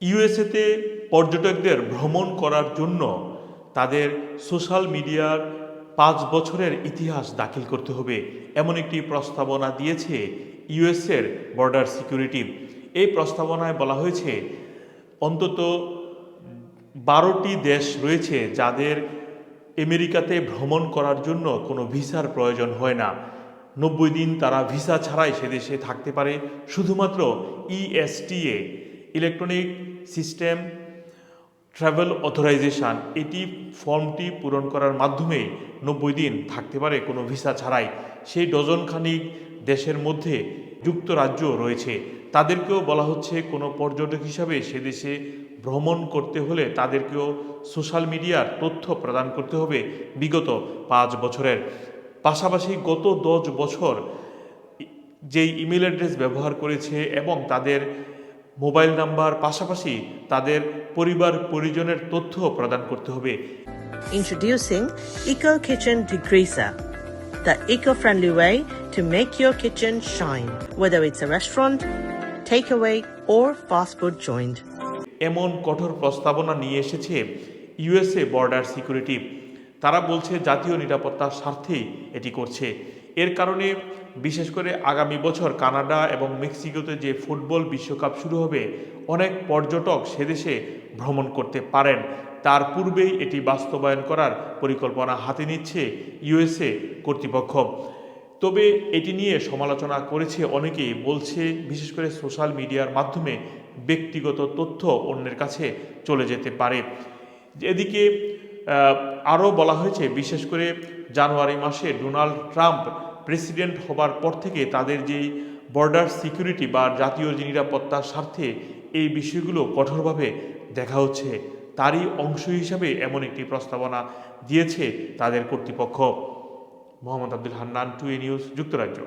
ইউএসএতে পর্যটকদের ভ্রমণ করার জন্য তাদের সোশ্যাল মিডিয়ার পাঁচ বছরের ইতিহাস দাখিল করতে হবে, এমন একটি প্রস্তাবনা দিয়েছে ইউএসএর বর্ডার সিকিউরিটি। এই প্রস্তাবনায় বলা হয়েছে, অন্তত বারোটি দেশ রয়েছে যাদের আমেরিকাতে ভ্রমণ করার জন্য কোনো ভিসার প্রয়োজন হয় না। নব্বই দিন তারা ভিসা ছাড়াই সে দেশে থাকতে পারে, শুধুমাত্র ESTA electronic system, travel authorization, এটি ফর্মটি পূরণ করার মাধ্যমে নব্বই দিন থাকতে পারে কোনো ভিসা ছাড়াই। সেই ডজন খানিক দেশের মধ্যে যুক্তরাজ্য রয়েছে। তাদেরকেও বলা হচ্ছে কোনো পর্যটক হিসাবে সে দেশে ভ্রমণ করতে হলে তাদেরকেও সোশ্যাল মিডিয়ার তথ্য প্রদান করতে হবে বিগত পাঁচ বছরের। পাশাপাশি গত দশ বছর, যেই ইমেল অ্যাড্রেস ব্যবহার করেছে এবং তাদের মোবাইল নাম্বার পাশাপাশি তাদের পরিবার পরিজনের তথ্য প্রদান করতে হবে Introducing Eco Kitchen Degreaser, the eco-friendly way to make your kitchen shine, whether it's a restaurant, takeaway, or fast food joint. এমন কঠোর প্রস্তাবনা নিয়ে এসেছে ইউএসএ বর্ডার সিকিউরিটি তারা বলছে জাতীয় নিরাপত্তার স্বার্থেই এটি করছে এর কারণে বিশেষ করে আগামী বছর কানাডা এবং মেক্সিকোতে যে ফুটবল বিশ্বকাপ শুরু হবে, অনেক পর্যটক সেদেশে ভ্রমণ করতে পারেন। তার পূর্বেই এটি বাস্তবায়ন করার পরিকল্পনা হাতে নিচ্ছে ইউএসএ কর্তৃপক্ষ। তবে এটি নিয়ে সমালোচনা করেছে অনেকেই, বলছে বিশেষ করে সোশ্যাল মিডিয়ার মাধ্যমে ব্যক্তিগত তথ্য অন্যের কাছে চলে যেতে পারে। এদিকে আরও বলা হয়েছে, বিশেষ করে জানুয়ারি মাসে ডোনাল্ড ট্রাম্প প্রেসিডেন্ট হবার পর থেকে তাদের যেই বর্ডার সিকিউরিটি বা জাতীয় যে নিরাপত্তার স্বার্থে এই বিষয়গুলো কঠোরভাবে দেখা হচ্ছে, তারই অংশ হিসাবে এমন একটি প্রস্তাবনা দিয়েছে তাদের কর্তৃপক্ষ। Mohammad Abdul Hannan to A news, যুক্তরাজ্য।